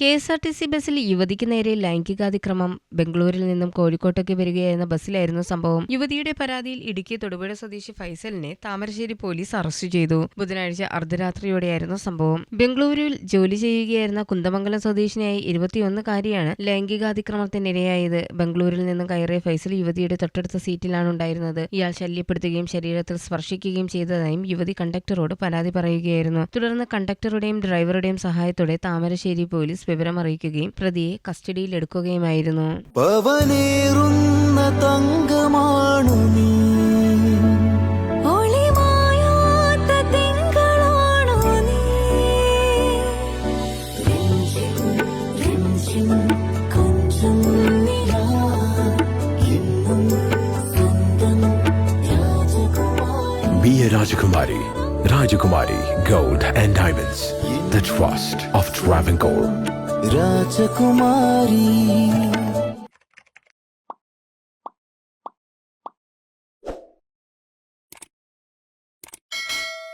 K S R T C ബസ്സിൽ യുവതിക്ക് നേരെ ലൈംഗികാതിക്രമം. ബംഗളൂരിൽ നിന്നും കോഴിക്കോട്ടേക്ക് വരികയായിരുന്ന ബസ്സിലായിരുന്നു സംഭവം. യുവതിയുടെ പരാതിയിൽ ഇടുക്കി തൊടുപുഴ സ്വദേശി ഫൈസലിനെ താമരശ്ശേരി പോലീസ് അറസ്റ്റ് ചെയ്തു. ബുധനാഴ്ച അർദ്ധരാത്രിയോടെയായിരുന്നു സംഭവം. ബംഗളൂരുവിൽ ജോലി ചെയ്യുകയായിരുന്ന കുന്തമംഗലം സ്വദേശിനിയായി ഇരുപത്തിയൊന്നുകാരിയാണ് ലൈംഗികാതിക്രമത്തിനിരയായത്. ബംഗളൂരിൽ നിന്നും കയറിയ ഫൈസൽ യുവതിയുടെ തൊട്ടടുത്ത സീറ്റിലാണ് ഉണ്ടായിരുന്നത്. ഇയാൾ ശല്യപ്പെടുത്തുകയും ശരീരത്തിൽ സ്പർശിക്കുകയും ചെയ്തതായും യുവതി കണ്ടക്ടറോട് പരാതി പറയുകയായിരുന്നു. തുടർന്ന് കണ്ടക്ടറുടെയും ഡ്രൈവറുടെയും സഹായത്തോടെ താമരശ്ശേരി പോലീസ് വിവരമറിയിക്കുകയും പ്രതിയെ കസ്റ്റഡിയിലെടുക്കുകയുമായിരുന്നു തങ്കമാണു നീ Be a Rajakumari. Rajakumari Gold and Diamonds. The trust of Travancore. రాజకుమారీ.